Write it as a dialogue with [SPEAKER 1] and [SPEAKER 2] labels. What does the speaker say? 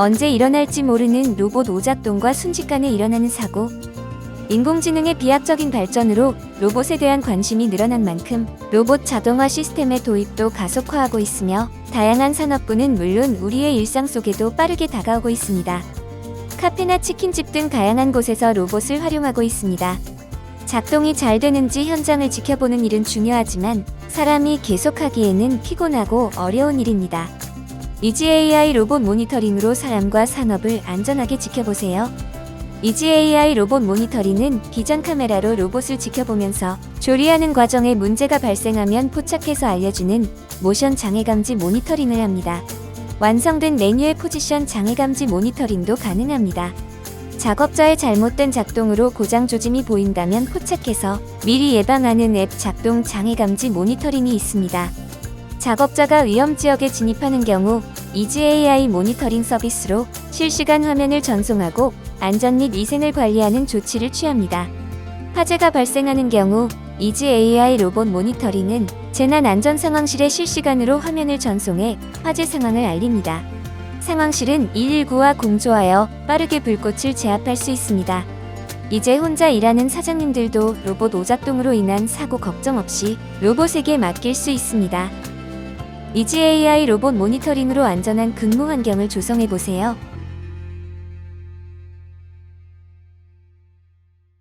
[SPEAKER 1] 언제 일어날지 모르는 로봇 오작동과 순식간에 일어나는 사고. 인공지능의 비약적인 발전으로 로봇에 대한 관심이 늘어난 만큼 로봇 자동화 시스템의 도입도 가속화하고 있으며 다양한 산업군은 물론 우리의 일상 속에도 빠르게 다가오고 있습니다. 카페나 치킨집 등 다양한 곳에서 로봇을 활용하고 있습니다. 작동이 잘 되는지 현장을 지켜보는 일은 중요하지만 사람이 계속하기에는 피곤하고 어려운 일입니다. 이지 AI 로봇 모니터링으로 사람과 산업을 안전하게 지켜보세요. 이지 AI 로봇 모니터링은 비전 카메라로 로봇을 지켜보면서 조리하는 과정에 문제가 발생하면 포착해서 알려주는 모션 장애 감지 모니터링을 합니다. 완성된 메뉴의 포지션 장애 감지 모니터링도 가능합니다. 작업자의 잘못된 작동으로 고장 조짐이 보인다면 포착해서 미리 예방하는 앱 작동 장애 감지 모니터링이 있습니다. 작업자가 위험 지역에 진입하는 경우 이지 AI 모니터링 서비스로 실시간 화면을 전송하고 안전 및 위생을 관리하는 조치를 취합니다. 화재가 발생하는 경우 이지 AI 로봇 모니터링은 재난 안전 상황실에 실시간으로 화면을 전송해 화재 상황을 알립니다. 상황실은 119와 공조하여 빠르게 불꽃을 제압할 수 있습니다. 이제 혼자 일하는 사장님들도 로봇 오작동으로 인한 사고 걱정 없이 로봇에게 맡길 수 있습니다. 이지 AI 로봇 모니터링으로 안전한 근무 환경을 조성해 보세요.